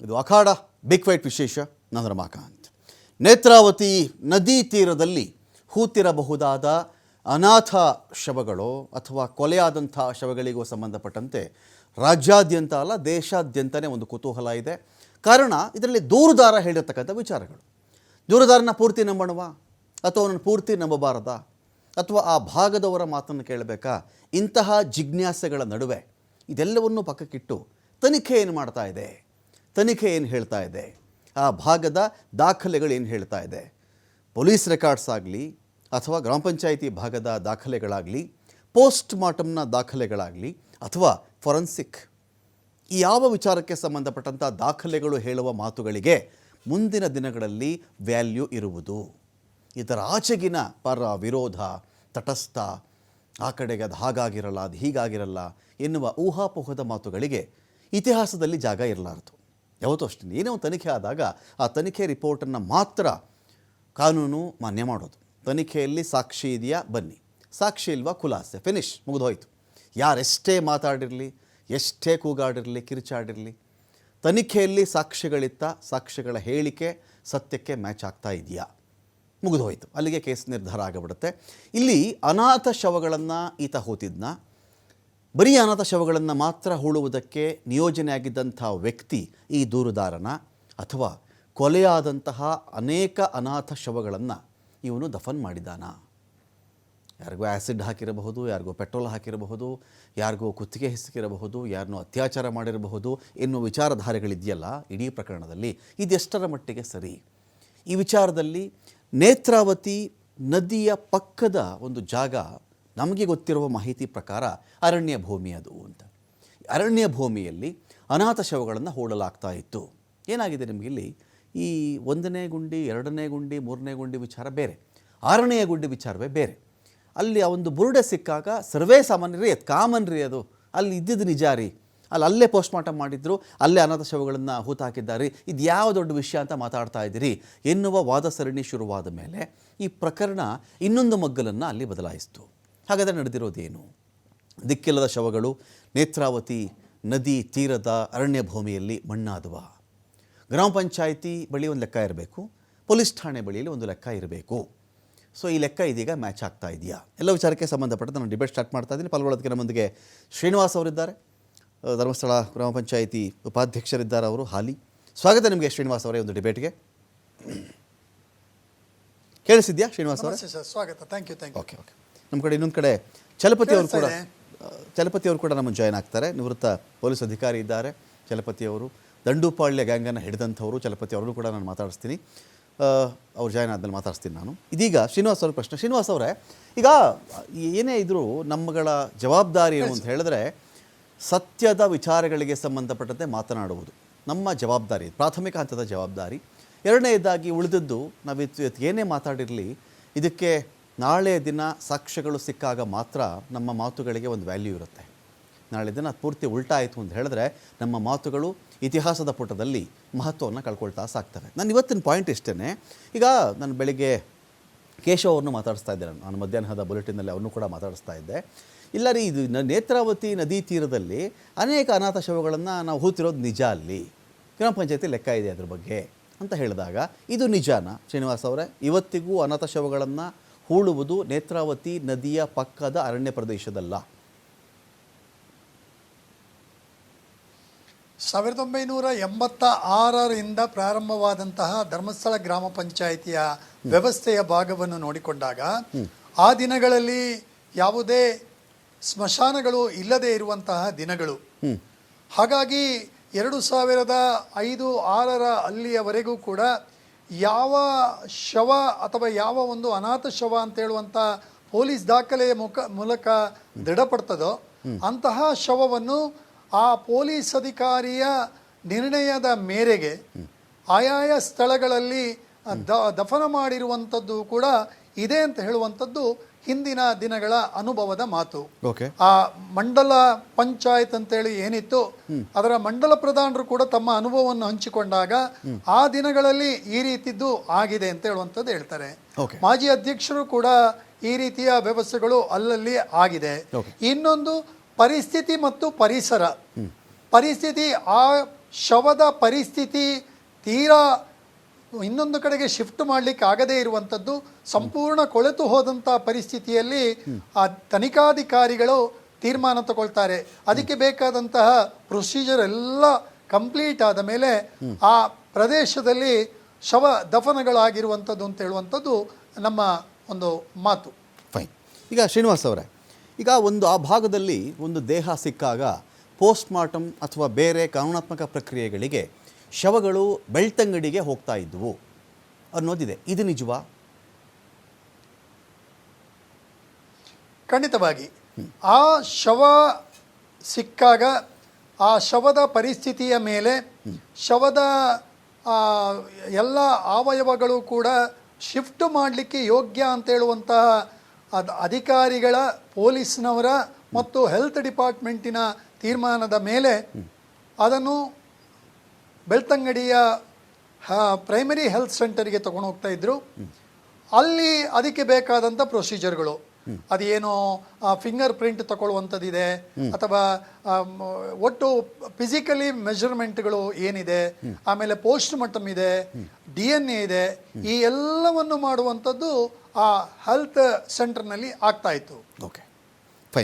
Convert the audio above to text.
ಇದು ಅಖಾಡ big white ವಿಶೇಷ ನಾನು ರಮಾಕಾಂತ್ ನೇತ್ರಾವತಿ ನದಿ ತೀರದಲ್ಲಿ ಹೂತಿರಬಹುದಾದ ಅನಾಥ ಶವಗಳು ಅಥವಾ ಕೊಲೆಯಾದಂಥ ಶವಗಳಿಗೂ ಸಂಬಂಧಪಟ್ಟಂತೆ ರಾಜ್ಯಾದ್ಯಂತ ಅಲ್ಲ, ದೇಶಾದ್ಯಂತನೇ ಒಂದು ಕುತೂಹಲ ಇದೆ. ಕಾರಣ, ಇದರಲ್ಲಿ ದೂರುದಾರ ಹೇಳಿರ್ತಕ್ಕಂಥ ವಿಚಾರಗಳು. ದೂರುದಾರನ ಪೂರ್ತಿ ನಂಬಣವ? ಅಥವಾ ಅವನನ್ನು ಪೂರ್ತಿ ನಂಬಬಾರದ? ಅಥವಾ ಆ ಭಾಗದವರ ಮಾತನ್ನು ಕೇಳಬೇಕಾ? ಇಂತಹ ಜಿಜ್ಞಾಸೆಗಳ ನಡುವೆ ಇದೆಲ್ಲವನ್ನೂ ಪಕ್ಕಕ್ಕಿಟ್ಟು ತನಿಖೆ ಏನು ಮಾಡ್ತಾ ಇದೆ? ತನಿಖೆ ಏನು ಹೇಳ್ತಾ ಇದೆ? ಆ ಭಾಗದ ದಾಖಲೆಗಳು ಏನು ಹೇಳ್ತಾ ಇದೆ? ಪೊಲೀಸ್ ರೆಕಾರ್ಡ್ಸ್ ಆಗಲಿ ಅಥವಾ ಗ್ರಾಮ ಪಂಚಾಯಿತಿ ಭಾಗದ ದಾಖಲೆಗಳಾಗಲಿ, ಪೋಸ್ಟ್ ಮಾರ್ಟಮ್ನ ದಾಖಲೆಗಳಾಗಲಿ ಅಥವಾ ಫೊರೆನ್ಸಿಕ್ ಯಾವ ವಿಚಾರಕ್ಕೆ ಸಂಬಂಧಪಟ್ಟಂಥ ದಾಖಲೆಗಳು ಹೇಳುವ ಮಾತುಗಳಿಗೆ ಮುಂದಿನ ದಿನಗಳಲ್ಲಿ ವ್ಯಾಲ್ಯೂ ಇರುವುದು. ಇದರ ಆಚೆಗಿನ ಪರ ವಿರೋಧ, ತಟಸ್ಥ, ಆ ಕಡೆಗೆ ಅದು ಹಾಗಾಗಿರಲ್ಲ, ಅದು ಹೀಗಾಗಿರಲ್ಲ ಎನ್ನುವ ಊಹಾಪೋಹದ ಮಾತುಗಳಿಗೆ ಇತಿಹಾಸದಲ್ಲಿ ಜಾಗ ಇರಲಾರದು. ಯಾವತ್ತೂ ಅಷ್ಟೇ. ಏನೇ ಒಂದು ತನಿಖೆ ಆದಾಗ ಆ ತನಿಖೆ ರಿಪೋರ್ಟನ್ನು ಮಾತ್ರ ಕಾನೂನು ಮಾನ್ಯ ಮಾಡೋದು. ತನಿಖೆಯಲ್ಲಿ ಸಾಕ್ಷಿ ಇದೆಯಾ? ಬನ್ನಿ. ಸಾಕ್ಷಿ ಇಲ್ವಾ? ಖುಲಾಸೆ. ಫಿನಿಶ್ ಮುಗಿದೋಯ್ತು. ಯಾರೆಷ್ಟೇ ಮಾತಾಡಿರಲಿ, ಎಷ್ಟೇ ಕೂಗಾಡಿರಲಿ, ಕಿರಿಚಾಡಿರಲಿ, ತನಿಖೆಯಲ್ಲಿ ಸಾಕ್ಷಿಗಳಿತ್ತ ಸಾಕ್ಷಿಗಳ ಹೇಳಿಕೆ ಸತ್ಯಕ್ಕೆ ಮ್ಯಾಚ್ ಆಗ್ತಾ ಇದೆಯಾ? ಮುಗಿದೋಯ್ತು. ಅಲ್ಲಿಗೆ ಕೇಸ್ ನಿರ್ಧಾರ ಆಗಿಬಿಡುತ್ತೆ. ಇಲ್ಲಿ ಅನಾಥ ಶವಗಳನ್ನು ಈತ ಹೂತಿದ್ನ? ಬರೀ ಅನಾಥ ಶವಗಳನ್ನು ಮಾತ್ರ ಹೂಳುವುದಕ್ಕೆ ನಿಯೋಜನೆಯಾಗಿದ್ದಂಥ ವ್ಯಕ್ತಿ ಈ ದೂರುದಾರನ ಅಥವಾ ಕೊಲೆಯಾದಂತಹ ಅನೇಕ ಅನಾಥ ಶವಗಳನ್ನು ಇವನು ದಫನ್ ಮಾಡಿದಾನ ಯಾರಿಗೋ ಆ್ಯಸಿಡ್ ಹಾಕಿರಬಹುದು, ಯಾರಿಗೋ ಪೆಟ್ರೋಲ್ ಹಾಕಿರಬಹುದು, ಯಾರಿಗೋ ಕುತ್ತಿಗೆ ಹಿಸುಕಿರಬಹುದು, ಯಾರನ್ನೋ ಅತ್ಯಾಚಾರ ಮಾಡಿರಬಹುದು ಎನ್ನುವ ವಿಚಾರಧಾರೆಗಳಿದೆಯಲ್ಲ ಇಡೀ ಪ್ರಕರಣದಲ್ಲಿ. ಇದೆಷ್ಟರ ಮಟ್ಟಿಗೆ ಸರಿ? ಈ ವಿಚಾರದಲ್ಲಿ ನೇತ್ರಾವತಿ ನದಿಯ ಪಕ್ಕದ ಒಂದು ಜಾಗ ನಮಗೆ ಗೊತ್ತಿರುವ ಮಾಹಿತಿ ಪ್ರಕಾರ ಅರಣ್ಯ ಭೂಮಿ ಅದು ಅಂತ. ಅರಣ್ಯ ಭೂಮಿಯಲ್ಲಿ ಅನಾಥ ಶವಗಳನ್ನು ಹೂಡಲಾಗ್ತಾ ಇತ್ತು. ಏನಾಗಿದೆ ನಿಮಗಿಲ್ಲಿ ಈ ಒಂದನೇ ಗುಂಡಿ, ಎರಡನೇ ಗುಂಡಿ, ಮೂರನೇ ಗುಂಡಿ ವಿಚಾರ ಬೇರೆ. ಆರನೆಯ ಗುಂಡಿ ವಿಚಾರವೇ ಬೇರೆ. ಅಲ್ಲಿ ಆ ಒಂದು ಬುರುಡೆ ಸಿಕ್ಕಾಗ ಸರ್ವೇ ಸಾಮಾನ್ಯ ರೀ ಅದು ಕಾಮನ್ ರೀ ಅದು. ಅಲ್ಲಿ ಇದ್ದಿದ್ದು ನಿಜ ರೀ. ಅಲ್ಲಿ ಅಲ್ಲೇ ಪೋಸ್ಟ್ ಮಾರ್ಟಮ್ ಮಾಡಿದ್ರು, ಅಲ್ಲೇ ಅನಾಥ ಶವಗಳನ್ನು ಹೂತಾಕಿದ್ದಾರೆ. ಇದು ಯಾವ ದೊಡ್ಡ ವಿಷಯ ಅಂತ ಮಾತಾಡ್ತಾ ಇದ್ದೀರಿ? ಎನ್ನುವ ವಾದ ಸರಣಿ ಶುರುವಾದ ಮೇಲೆ ಈ ಪ್ರಕರಣ ಇನ್ನೊಂದು ಮಗ್ಗಲನ್ನು ಅಲ್ಲಿ ಬದಲಾಯಿಸಿತು. ಹಾಗಾದರೆ ನಡೆದಿರೋದೇನು? ದಿಕ್ಕಿಲ್ಲದ ಶವಗಳು ನೇತ್ರಾವತಿ ನದಿ ತೀರದ ಅರಣ್ಯ ಭೂಮಿಯಲ್ಲಿ ಮಣ್ಣಾದವ. ಗ್ರಾಮ ಪಂಚಾಯಿತಿ ಬಳಿ ಒಂದು ಲೆಕ್ಕ ಇರಬೇಕು ಪೊಲೀಸ್ ಠಾಣೆ ಬಳಿಯಲ್ಲಿ ಒಂದು ಲೆಕ್ಕ ಇರಬೇಕು. ಸೊ ಈ ಲೆಕ್ಕ ಇದೀಗ ಮ್ಯಾಚ್ ಆಗ್ತಾ ಇದೆಯಾ? ಎಲ್ಲ ವಿಚಾರಕ್ಕೆ ಸಂಬಂಧಪಟ್ಟ ನಾನು ಡಿಬೇಟ್ ಸ್ಟಾರ್ಟ್ ಮಾಡ್ತಾ ಇದ್ದೀನಿ ಪಾಲ್ಗೊಳ್ಳೋದಕ್ಕೆ ನಮ್ಮೊಂದಿಗೆ ಶ್ರೀನಿವಾಸ್ ಅವರಿದ್ದಾರೆ. ಧರ್ಮಸ್ಥಳ ಗ್ರಾಮ ಪಂಚಾಯಿತಿ ಉಪಾಧ್ಯಕ್ಷರಿದ್ದಾರೆ ಅವರು ಹಾಲಿ. ಸ್ವಾಗತ ನಿಮಗೆ ಶ್ರೀನಿವಾಸ್ ಅವರೇ ಒಂದು ಡಿಬೇಟ್ಗೆ. ಕೇಳಿಸಿದ್ಯಾ ಶ್ರೀನಿವಾಸ್ ಅವರೇ? ಸರ್ ಸ್ವಾಗತ. Thank you thank you okay okay ನಮ್ಮ ಕಡೆ ಇನ್ನೊಂದು ಕಡೆ ಚಲಪತಿ ಅವರು ಕೂಡ ಚಲಪತಿ ಅವರು ಕೂಡ ನಮ್ಮ ಜಾಯ್ನ್ ಆಗ್ತಾರೆ. ನಿವೃತ್ತ ಪೊಲೀಸ್ ಅಧಿಕಾರಿ ಇದ್ದಾರೆ. ಚಲಪತಿ ಅವರು ದಂಡುಪಾಳ್ಯ ಗ್ಯಾಂಗನ್ನು ಹಿಡಿದಂಥವರು ಚಲಪತಿ ಅವರನ್ನು ಕೂಡ ನಾನು ಮಾತಾಡಿಸ್ತೀನಿ. ಅವ್ರು ಜಾಯ್ನ್ ಆದಮೇಲೆ ಮಾತಾಡಿಸ್ತೀನಿ ನಾನು. ಇದೀಗ ಶ್ರೀನಿವಾಸ್ ಅವ್ರ ಪ್ರಶ್ನೆ. ಶ್ರೀನಿವಾಸ್ ಅವರೇ ಈಗ ಏನೇ ಇದ್ದರೂ ನಮ್ಮಗಳ ಜವಾಬ್ದಾರಿ ಏನು ಅಂತ ಹೇಳಿದ್ರೆ ಸತ್ಯದ ವಿಚಾರಗಳಿಗೆ ಸಂಬಂಧಪಟ್ಟಂತೆ ಮಾತನಾಡುವುದು ನಮ್ಮ ಜವಾಬ್ದಾರಿ ಪ್ರಾಥಮಿಕ ಹಂತದ ಜವಾಬ್ದಾರಿ. ಎರಡನೇದಾಗಿ ಉಳಿದದ್ದು ನಾವು ಏನೇ ಮಾತಾಡಿರಲಿ ಇದಕ್ಕೆ ನಾಳೆ ದಿನ ಸಾಕ್ಷ್ಯಗಳು ಸಿಕ್ಕಾಗ ಮಾತ್ರ ನಮ್ಮ ಮಾತುಗಳಿಗೆ ಒಂದು ವ್ಯಾಲ್ಯೂ ಇರುತ್ತೆ. ನಾಳೆ ದಿನ ಪೂರ್ತಿ ಉಲ್ಟಾ ಆಯಿತು ಅಂತ ಹೇಳಿದ್ರೆ ನಮ್ಮ ಮಾತುಗಳು ಇತಿಹಾಸದ ಪುಟದಲ್ಲಿ ಮಹತ್ವವನ್ನು ಕಳ್ಕೊಳ್ತಾ ಸಾಕ್ತವೆ. ನಾನು ಇವತ್ತಿನ ಪಾಯಿಂಟ್ ಇಷ್ಟೇ ಈಗ ನಾನು ಬೆಳಿಗ್ಗೆ ಕೇಶವ್ ಅವ್ರನ್ನು ಮಾತಾಡಿಸ್ತಾ ಇದ್ದೆ ನಾನು. ನಾನು ಮಧ್ಯಾಹ್ನದ ಬುಲೆಟಿನಲ್ಲಿ ಅವ್ರನ್ನೂ ಕೂಡ ಮಾತಾಡಿಸ್ತಾ ಇದ್ದೆ. ಇಲ್ಲ ರೀ, ಇದು ನೇತ್ರಾವತಿ ನದಿ ತೀರದಲ್ಲಿ ಅನೇಕ ಅನಾಥ ಶವಗಳನ್ನು ನಾವು ಹೂತಿರೋದು ನಿಜ ಅಲ್ಲಿ. ಗ್ರಾಮ ಪಂಚಾಯತಿ ಲೆಕ್ಕ ಇದೆ ಅದ್ರ ಬಗ್ಗೆ ಅಂತ ಹೇಳಿದಾಗ ಇದು ನಿಜಾನ? ಶ್ರೀನಿವಾಸ್ ಅವರೇ, ಇವತ್ತಿಗೂ ಅನಾಥ ಶವಗಳನ್ನು ಹೂಳುವುದು ನೇತ್ರಾವತಿ ನದಿಯ ಪಕ್ಕದ ಅರಣ್ಯ ಪ್ರದೇಶದಲ್ಲ. ಸಾವಿರದ ಒಂಬೈನೂರ ಎಂಬತ್ತ ಆರರಿಂದ ಪ್ರಾರಂಭವಾದಂತಹ ಧರ್ಮಸ್ಥಳ ಗ್ರಾಮ ಪಂಚಾಯಿತಿಯ ವ್ಯವಸ್ಥೆಯ ಭಾಗವನ್ನು ನೋಡಿಕೊಂಡಾಗ, ಆ ದಿನಗಳಲ್ಲಿ ಯಾವುದೇ ಸ್ಮಶಾನಗಳು ಇಲ್ಲದೆ ಇರುವಂತಹ ದಿನಗಳು. ಹಾಗಾಗಿ ಎರಡು ಸಾವಿರದ ಐದು ಆರರ ಅಲ್ಲಿಯವರೆಗೂ ಕೂಡ ಯಾವ ಶವ ಅಥವಾ ಯಾವ ಒಂದು ಅನಾಥ ಶವ ಅಂತ ಹೇಳುವಂಥ ಪೊಲೀಸ್ ದಾಖಲೆಯ ಮುಖ ಮೂಲಕ ದೃಢಪಡ್ತದೋ ಅಂತಹ ಶವವನ್ನು ಆ ಪೊಲೀಸ್ ಅಧಿಕಾರಿಯ ನಿರ್ಣಯದ ಮೇರೆಗೆ ಆಯಾಯ ಸ್ಥಳಗಳಲ್ಲಿ ದ- ದಫನ ಮಾಡಿರುವಂಥದ್ದು ಕೂಡ ಇದೆ ಅಂತ ಹೇಳುವಂಥದ್ದು ಹಿಂದಿನ ದಿನಗಳ ಅನುಭವದ ಮಾತು. ಓಕೆ. ಆ ಮಂಡಲ ಪಂಚಾಯತ್ ಅಂತೇಳಿ ಏನಿತ್ತು ಅದರ ಮಂಡಲ ಪ್ರಧಾನರು ಕೂಡ ತಮ್ಮ ಅನುಭವವನ್ನು ಹಂಚಿಕೊಂಡಾಗ ಆ ದಿನಗಳಲ್ಲಿ ಈ ರೀತಿದ್ದು ಆಗಿದೆ ಅಂತ ಹೇಳುವಂಥದ್ದು ಹೇಳ್ತಾರೆ. ಮಾಜಿ ಅಧ್ಯಕ್ಷರು ಕೂಡ ಈ ರೀತಿಯ ವ್ಯವಸ್ಥೆಗಳು ಅಲ್ಲಲ್ಲಿ ಆಗಿದೆ. ಇನ್ನೊಂದು ಪರಿಸ್ಥಿತಿ ಮತ್ತು ಪರಿಸರ. ಪರಿಸ್ಥಿತಿ ಆ ಶವದ ಪರಿಸ್ಥಿತಿ ತೀರಾ ಇನ್ನೊಂದು ಕಡೆಗೆ ಶಿಫ್ಟ್ ಮಾಡಲಿಕ್ಕೆ ಆಗದೇ ಇರುವಂಥದ್ದು ಸಂಪೂರ್ಣ ಕೊಳೆತು ಹೋದಂಥ ಪರಿಸ್ಥಿತಿಯಲ್ಲಿ ಆ ತನಿಖಾಧಿಕಾರಿಗಳು ತೀರ್ಮಾನ ತಗೊಳ್ತಾರೆ. ಅದಕ್ಕೆ ಬೇಕಾದಂತಹ ಪ್ರೊಸೀಜರ್ ಎಲ್ಲ ಕಂಪ್ಲೀಟ್ ಆದ ಮೇಲೆ ಆ ಪ್ರದೇಶದಲ್ಲಿ ಶವ ದಫನಗಳಾಗಿರುವಂಥದ್ದು ಅಂತ ಹೇಳುವಂಥದ್ದು ನಮ್ಮ ಒಂದು ಮಾತು. ಫೈನ್ ಈಗ ಶ್ರೀನಿವಾಸ್ ಅವರೇ, ಈಗ ಒಂದು ಆ ಭಾಗದಲ್ಲಿ ಒಂದು ದೇಹ ಸಿಕ್ಕಾಗ ಪೋಸ್ಟ್ ಮಾರ್ಟಮ್ ಅಥವಾ ಬೇರೆ ಕಾನೂನಾತ್ಮಕ ಪ್ರಕ್ರಿಯೆಗಳಿಗೆ ಶವಗಳು ಬೆಳ್ತಂಗಡಿಗೆ ಹೋಗ್ತಾ ಇದ್ದವು ಅನ್ನೋದಿದೆ ಇದು ನಿಜವಾ? ಖಂಡಿತವಾಗಿ. ಆ ಶವ ಸಿಕ್ಕಾಗ ಆ ಶವದ ಪರಿಸ್ಥಿತಿಯ ಮೇಲೆ ಶವದ ಎಲ್ಲ ಅವಯವಗಳು ಕೂಡ ಶಿಫ್ಟ್ ಮಾಡಲಿಕ್ಕೆ ಯೋಗ್ಯ ಅಂತ ಹೇಳುವಂತಹ ಅದ್ ಅಧಿಕಾರಿಗಳ, ಪೊಲೀಸ್ನವರ ಮತ್ತು ಹೆಲ್ತ್ ಡಿಪಾರ್ಟ್ಮೆಂಟಿನ ತೀರ್ಮಾನದ ಮೇಲೆ ಅದನ್ನು ಬೆಳ್ತಂಗಡಿಯ ಪ್ರೈಮರಿ ಹೆಲ್ತ್ ಸೆಂಟರ್ಗೆ ತಗೊಂಡು ಹೋಗ್ತಾ ಇದ್ರು. ಅಲ್ಲಿ ಅದಕ್ಕೆ ಬೇಕಾದಂಥ ಪ್ರೊಸೀಜರ್ಗಳು ಅದೇನು ಫಿಂಗರ್ ಪ್ರಿಂಟ್ ತಗೊಳ್ಳುವಂಥದ್ದಿದೆ. ಅಥವಾ ಒಟ್ಟು ಫಿಸಿಕಲಿ ಮೆಜರ್ಮೆಂಟ್ಗಳು ಏನಿದೆ. ಆಮೇಲೆ ಪೋಸ್ಟ್ ಮಾರ್ಟಮ್ ಇದೆ. ಡಿ ಎನ್ ಎ ಇದೆ. ಈ ಎಲ್ಲವನ್ನು ಮಾಡುವಂಥದ್ದು ಆ ಹೆಲ್ತ್ ಸೆಂಟರ್ನಲ್ಲಿ ಆಗ್ತಾ ಇತ್ತು. ಓಕೆ